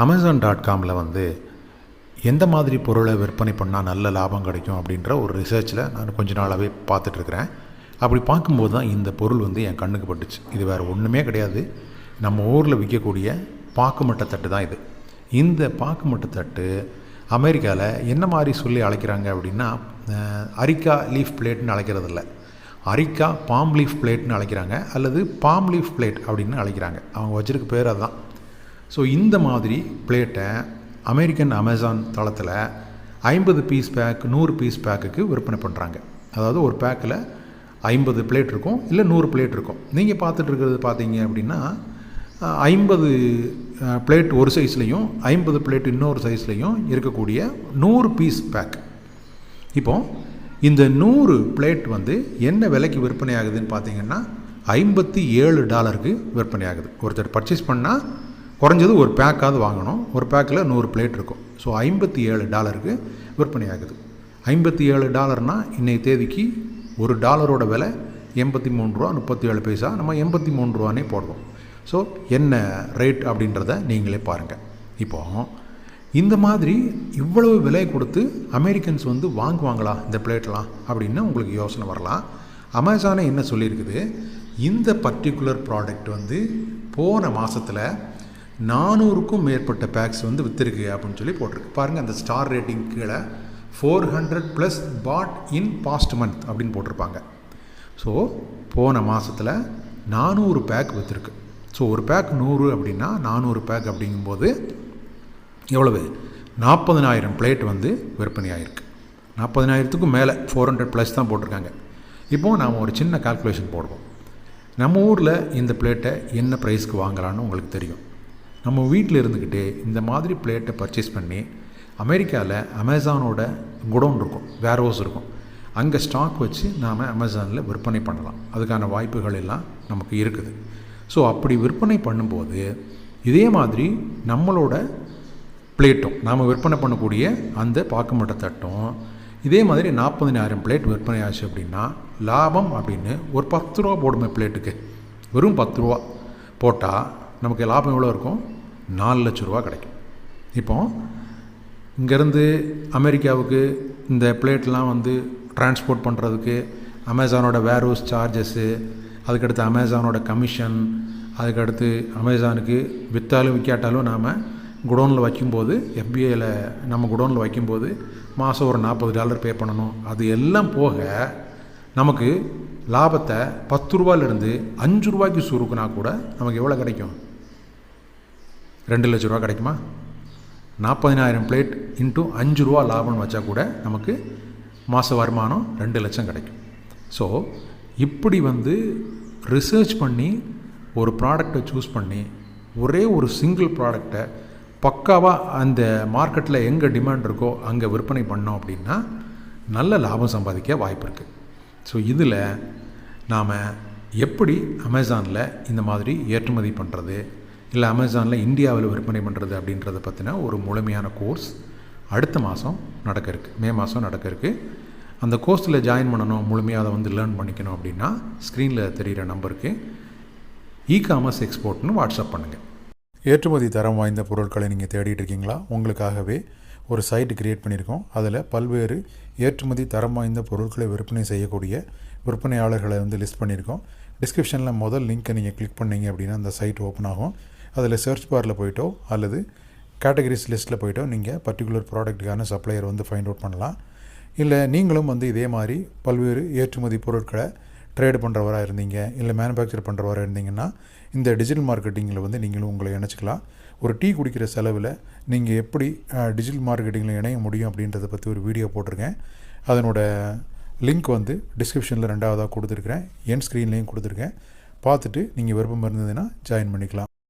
Amazon dot காமில் வந்து எந்த மாதிரி பொருளை விற்பனை பண்ணால் நல்ல லாபம் கிடைக்கும் அப்படின்ற ஒரு ரிசர்ச்சில் நான் கொஞ்ச நாளாகவே பார்த்துட்ருக்குறேன் அப்படி பார்க்கும்போது தான் இந்த பொருள் வந்து என் கண்ணுக்கு பட்டுச்சு. இது வேறு ஒன்றுமே கிடையாது. நம்ம ஊரில் விற்கக்கூடிய பாக்குமட்ட தட்டு தான் இது. இந்த பாக்குமட்ட தட்டு அமெரிக்காவில் என்ன மாதிரி சொல்லி அழைக்கிறாங்க அப்படின்னா அரிக்கா லீஃப் பிளேட்னு அழைக்கிறது இல்லை. அரிக்கா பாம் லீஃப் பிளேட்னு அழைக்கிறாங்க. அல்லது பாம் லீஃப் பிளேட் அப்படின்னு அழைக்கிறாங்க. அவங்க வச்சுருக்க பேர் அதுதான் ஸோ இந்த மாதிரி பிளேட்டை அமெரிக்கன் அமேசான் தளத்தில் ஐம்பது பீஸ் பேக் நூறு பீஸ் பேக்குக்கு விற்பனை பண்ணுறாங்க அதாவது ஒரு பேக்கில் ஐம்பது பிளேட் இருக்கும் இல்லை நூறு பிளேட் இருக்கும். நீங்கள் பார்த்துட்டு இருக்கிறது பார்த்தீங்க அப்படின்னா ஐம்பது பிளேட் ஒரு சைஸ்லேயும் ஐம்பது பிளேட் இன்னொரு சைஸ்லேயும் இருக்கக்கூடிய நூறு பீஸ் பேக் இப்போது இந்த நூறு பிளேட் வந்து என்ன விலைக்கு விற்பனை ஆகுதுன்னு பார்த்தீங்கன்னா ஐம்பத்தி ஏழு டாலருக்கு விற்பனை ஆகுது. ஒருத்தர் பர்ச்சேஸ் பண்ணால் குறைஞ்சது ஒரு பேக்காவது வாங்கணும். ஒரு பேக்கில் நூறு பிளேட் இருக்கும். ஸோ ஐம்பத்தி ஏழு டாலருக்கு விற்பனை ஆகுது. ஐம்பத்தி ஏழு டாலர்னால் இன்றைய தேதிக்கு ஒரு டாலரோட விலை எண்பத்தி மூணு ரூபா முப்பத்தி ஏழு பைசா. நம்ம எண்பத்தி மூணு ரூபானே போடுவோம் ஸோ என்ன ரேட் அப்படின்றத நீங்களே பாருங்கள் இப்போது இந்த மாதிரி இவ்வளவு விலை கொடுத்து அமெரிக்கன்ஸ் வந்து வாங்குவாங்களா இந்த பிளேட்லாம் அப்படின்னு உங்களுக்கு யோசனை வரலாம். அமேசானே என்ன சொல்லியிருக்குது? இந்த பர்டிகுலர் ப்ராடக்ட் வந்து போன மாதத்தில் நானூறுக்கும் மேற்பட்ட பேக்ஸ் வந்து விற்றுருக்கு அப்படின்னு சொல்லி போட்டிருக்கு. பாருங்கள் அந்த ஸ்டார் ரேட்டிங் கீழே four hundred plus bought in past month அப்படின்னு போட்டிருப்பாங்க. ஸோ போன மாதத்தில் நானூறு பேக் விற்றுருக்கு ஸோ ஒரு பேக் நூறு அப்படின்னா நானூறு பேக் அப்படிங்கும்போது எவ்வளவு? நாற்பதனாயிரம் பிளேட் வந்து விற்பனை ஆகிருக்கு நாற்பதனாயிரத்துக்கும் மேலே ஃபோர் ஹண்ட்ரட் ப்ளஸ் தான் போட்டிருக்காங்க. இப்போது நாம் ஒரு சின்ன கால்குலேஷன் போடுவோம். நம்ம ஊரில் இந்த பிளேட்டை என்ன ப்ரைஸ்க்கு வாங்கலான்னு உங்களுக்கு தெரியும்? நம்ம வீட்டில் இருந்துக்கிட்டே இந்த மாதிரி பிளேட்டை பர்ச்சேஸ் பண்ணி அமெரிக்காவில் அமேசானோட குடோன் இருக்கும் வேர் ஹவுஸ் இருக்கும். அங்கே ஸ்டாக் வச்சு நாம் அமேசானில் விற்பனை பண்ணலாம். அதுக்கான வாய்ப்புகள் எல்லாம் நமக்கு இருக்குது. ஸோ அப்படி விற்பனை பண்ணும்போது இதே மாதிரி நம்மளோட பிளேட்டும் நாம் விற்பனை பண்ணக்கூடிய அந்த பாக்குமட்ட தட்டும் இதே மாதிரி நாற்பதினாயிரம் பிளேட் விற்பனை ஆச்சு அப்படின்னா லாபம் அப்படின்னு ஒரு பத்து ரூபா போடுமே பிளேட்டுக்கு வெறும் பத்து ரூபா போட்டால் நமக்கு லாபம் எவ்வளோ இருக்கும்? நாலு லட்ச ரூபா கிடைக்கும். இப்போ இங்கேருந்து அமெரிக்காவுக்கு இந்த பிளேட்லாம் வந்து டிரான்ஸ்போர்ட் பண்ணுறதுக்கு அமேசானோட வேர்ஹவுஸ் சார்ஜஸ்ஸு அதுக்கடுத்து அமேசானோட கமிஷன் அதுக்கடுத்து அமேசானுக்கு விற்றாலும் விற்காட்டாலும் நாம் குடோனில் வைக்கும்போது எஃபிஐயில் நம்ம குடோனில் வைக்கும்போது மாதம் ஒரு நாற்பது டாலர் பே பண்ணணும். அது எல்லாம் போக நமக்கு லாபத்தை பத்து ரூபாயிலிருந்து அஞ்சு ரூபாய்க்கு சுருக்குனா கூட நமக்கு எவ்வளோ கிடைக்கும்? ரெண்டு லட்ச ரூபா கிடைக்குமா? நாற்பதினாயிரம் பிளேட் இன்ட்டு அஞ்சு ரூபா லாபம்னு வச்சா கூட நமக்கு மாத வருமானம் ரெண்டு லட்சம் கிடைக்கும். ஸோ இப்படி வந்து ரிசர்ச் பண்ணி ஒரு ப்ராடக்டை சூஸ் பண்ணி ஒரே ஒரு சிங்கிள் ப்ராடக்டை பக்காவாக அந்த மார்க்கெட்டில் எங்கே டிமாண்ட் இருக்கோ அங்கே விற்பனை பண்ணோம் அப்படின்னா நல்ல லாபம் சம்பாதிக்க வாய்ப்பு இருக்குது ஸோ இதில் நாம் எப்படி அமேசானில் இந்த மாதிரி ஏற்றுமதி பண்ணுறது இல்லை அமேசானில் இந்தியாவில் விற்பனை பண்ணுறது அப்படின்றத பற்றின ஒரு முழுமையான கோர்ஸ் அடுத்த மாதம் நடக்க இருக்குது மே மாதம் நடக்க இருக்குது அந்த கோர்ஸில் ஜாயின் பண்ணணும் முழுமையாக அதை வந்து லேர்ன் பண்ணிக்கணும் அப்படின்னா ஸ்க்ரீனில் தெரிகிற நம்பருக்கு இ காமர்ஸ் எக்ஸ்போர்ட்னு வாட்ஸ்அப் பண்ணுங்கள் ஏற்றுமதி தரம் வாய்ந்த பொருட்களை நீங்கள் தேடிட்டு இருக்கீங்களா? உங்களுக்காகவே ஒரு சைட்டு கிரியேட் பண்ணியிருக்கோம். அதில் பல்வேறு ஏற்றுமதி தரம் வாய்ந்த பொருட்களை விற்பனை செய்யக்கூடிய விற்பனையாளர்களை வந்து லிஸ்ட் பண்ணியிருக்கோம். டிஸ்கிரிப்ஷனில் முதல் லிங்க்கை நீங்கள் கிளிக் பண்ணீங்க அப்படின்னா அந்த சைட் ஓப்பன் ஆகும். அதில் சர்ச் பாரில் போயிட்டோ அல்லது கேட்டகரிஸ் லிஸ்ட்டில் போயிட்டோ நீங்கள் பர்டிகுலர் ப்ராடக்ட்டுக்கான சப்ளையர் வந்து ஃபைண்ட் அவுட் பண்ணலாம். இல்லை நீங்களும் வந்து இதே மாதிரி பல்வேறு ஏற்றுமதி பொருட்களை ட்ரேடு பண்ணுறவராக இருந்தீங்க இல்லை மேனுஃபேக்சர் பண்ணுறவராக இருந்தீங்கன்னா இந்த டிஜிட்டல் மார்க்கெட்டிங்கில் வந்து நீங்களும் உங்களை இணைச்சிக்கலாம். ஒரு டீ குடிக்கிற செலவில் நீங்கள் எப்படி டிஜிட்டல் மார்க்கெட்டிங்கில் இணைய முடியும் அப்படின்றத பற்றி ஒரு வீடியோ போட்டிருக்கேன். அதனோட லிங்க் வந்து டிஸ்கிரிப்ஷனில் ரெண்டாவதாக கொடுத்துருக்குறேன். என் ஸ்க்ரீன்லேயும் கொடுத்துருக்கேன். பார்த்துட்டு நீங்கள் விருப்பம் இருந்ததுன்னா ஜாயின் பண்ணிக்கலாம்.